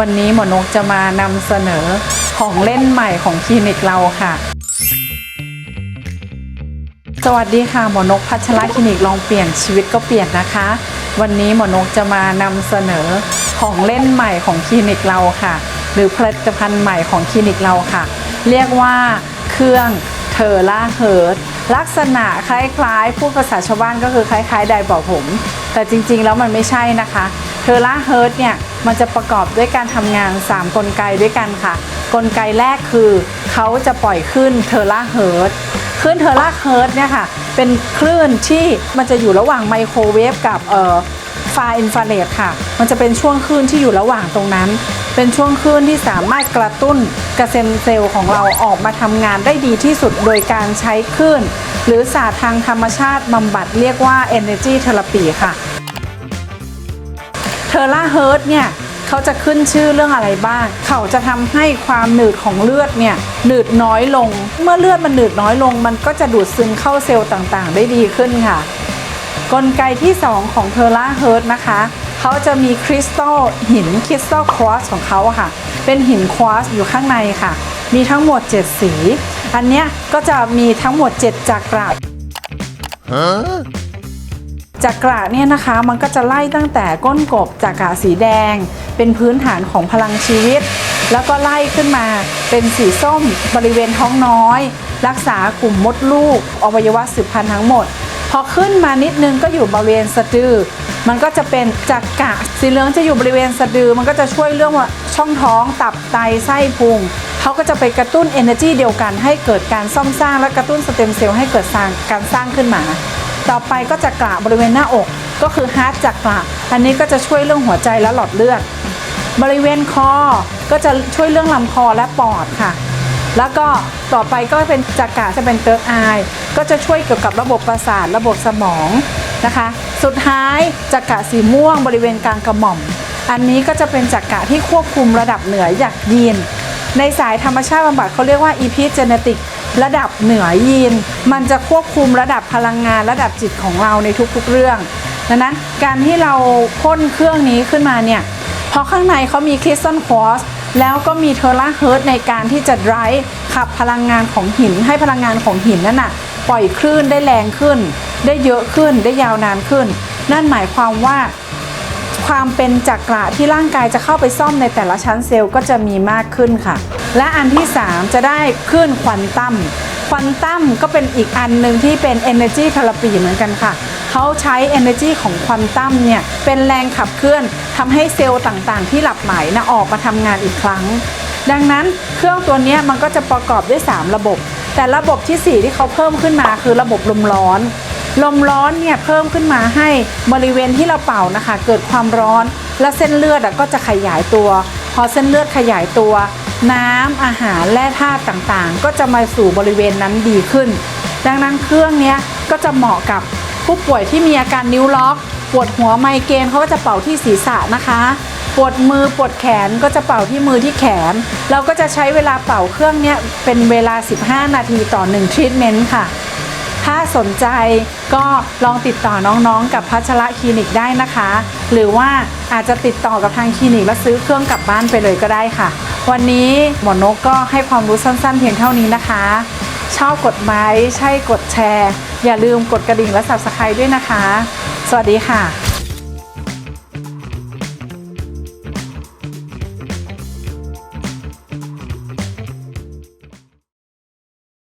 วันนี้หมอนกจะมานำเสนอของเล่นใหม่ของคลินิกเราค่ะ สวัสดีค่ะหมอนกพัชรคลินิกลองเปลี่ยนชีวิตก็เปลี่ยนนะคะ วันนี้หมอนกจะมานำเสนอของเล่นใหม่ของคลินิกเราค่ะ หรือผลิตภัณฑ์ใหม่ของคลินิกเราค่ะ เรียกว่าเครื่องเทอร่าเฮิร์ตลักษณะคล้ายๆพูดภาษาชาวบ้านก็คือคล้ายๆไดร์เป่าผม แต่จริงๆแล้วมันไม่ใช่นะคะ เทอร่าเฮิร์ตเนี่ย มันจะประกอบด้วยการทำงาน 3 กลไกด้วยกันค่ะ กลไกแรกคือเขาจะปล่อยขึ้นเทอร่าเฮิร์ตคลื่นเทอร่าเฮิร์ตเนี่ยค่ะ เป็นคลื่นที่มันจะอยู่ระหว่างไมโครเวฟกับเอ่อไฟอินฟราเรดค่ะ มันจะเป็นช่วงคลื่นที่อยู่ระหว่างตรงนั้น เป็นช่วงคลื่นที่สามารถกระตุ้นกระเซ็นเซลล์ของเราออกมาทำงานได้ดีที่สุดโดยการใช้คลื่น หรือศาสตร์ทางธรรมชาติบำบัดเรียกว่า Energy Therapy ค่ะ เทอร่าเฮิร์ตเนี่ยเขาจะขึ้นชื่อเรื่องอะไรบ้าง เขาจะทำให้ความหนืดของเลือดเนี่ยหนืดน้อยลง เมื่อเลือดมันหนืดน้อยลง มันก็จะดูดซึมเข้าเซลล์ต่างๆ ได้ดีขึ้นค่ะ กลไกที่ 2 ของเทอร่าเฮิร์ตนะคะเขาจะมีคริสตัลหินคริสตัลควอสของเขาค่ะ เป็นหินควอสอยู่ข้างในค่ะ มีทั้งหมด 7 สี อันเนี้ยก็จะมีทั้งหมด 7จักระ จักระเนี่ยนะคะมันก็จะไล่ตั้งแต่ก้นกบจักระสีแดง เป็นพื้นฐานของพลังชีวิต แล้วก็ไล่ขึ้นมาเป็นสีส้มบริเวณท้องน้อย รักษากลุ่มมดลูก อวัยวะสืบพันธุ์ทั้งหมด พอขึ้นมานิดนึงก็อยู่บริเวณสะดือ มันก็จะเป็นจักระสีเหลืองจะอยู่บริเวณสะดือ มันก็จะช่วยเรื่องว่าช่องท้องตับไตไส้พุงเขาก็จะไปกระตุ้น energy เดียวกันให้เกิดการซ่อมสร้างและกระตุ้นสเต็มเซลล์ให้เกิดสร้างการสร้างขึ้นมา ต่อไปก็จะกระบริเวณหน้าอก ก็คือฮาร์ดจักระอันนี้ก็จะช่วยเรื่องหัวใจและหลอดเลือด บริเวณคอ ก็จะช่วยเรื่องลำคอและปอดค่ะ แล้วก็ต่อไปก็เป็นจักระจะเป็นเติร์กอาย ก็จะช่วยเกี่ยวกับระบบประสาทระบบสมองนะคะ สุดท้ายจักระสีม่วงบริเวณกลางกระหม่อม อันนี้ก็จะเป็นจักระที่ควบคุมระดับเหนือจากยีนในสายธรรมชาติบำบัดเขาเรียกว่า epigenetic ระดับเหนือยีน มันจะควบคุมระดับพลังงานระดับจิตของเราในทุกๆเรื่องดังนั้นการที่เราพ่นเครื่องนี้ขึ้นมาเนี่ยเพราะข้างในเขามีคริสตัลควอสแล้วก็มีเทอร่าเฮิร์ตในการที่จะไดรฟ์ขับพลังงานของหิน ให้พลังงานของหินนั่นน่ะปล่อยคลื่นได้แรงขึ้น ได้เยอะขึ้นได้ยาวนานขึ้น นั่นหมายความว่า ความเป็นจักระที่ร่างกายจะเข้าไปซ่อมในแต่ละชั้นเซลล์ก็จะมีมากขึ้นค่ะ และอันที่ 3 จะได้คลื่นควอนตั้มควอนตั้มก็เป็นอีกอันหนึ่งที่เป็น Energy Therapy เหมือนกันค่ะ เขาใช้ Energy ของควอนตั้มเนี่ยเป็นแรงขับเคลื่อนทำให้เซลล์ต่างๆ ที่หลับไหลนะออกมาทำงานอีกครั้ง ดังนั้นเครื่องตัวนี้มันก็จะประกอบด้วย 3 ระบบ แต่ระบบทีสี่4 ที่เขาเพิ่มขึ้นมาคือระบบลมร้อน ลมร้อนเนี่ยเพิ่มขึ้นมาให้บริเวณที่เราเป่านะคะ เกิดความร้อน และเส้นเลือดก็จะขยายตัว พอเส้นเลือดขยายตัว น้ำอาหารแร่ธาตุต่างๆ ก็จะมาสู่บริเวณนั้นดีขึ้น ดังนั้นเครื่องนี้ก็จะเหมาะกับผู้ป่วยที่มีอาการนิ้วล็อก ปวดหัวไมเกรนเขาก็จะเป่าที่ศีรษะนะคะปวดมือปวดแขนก็จะเป่าที่มือที่แขน เราก็จะใช้เวลาเป่าเครื่องนี้เป็นเวลา 15 นาทีต่อ1ทรีทเมนต์ค่ะ ถ้าสนใจก็ลองติดต่อน้องๆ กับพัชระคลินิกได้นะคะ หรือว่าอาจจะติดต่อกับทางคลินิกแล้วซื้อเครื่องกลับบ้านไปเลยก็ได้ค่ะ วันนี้หมอนกก็ให้ความรู้สั้นๆ เพียงเท่านี้นะคะ ชอบกดไลค์ใช่กดแชร์ อย่าลืมกดกระดิ่งและ subscribe ด้วยนะคะ สวัสดีค่ะ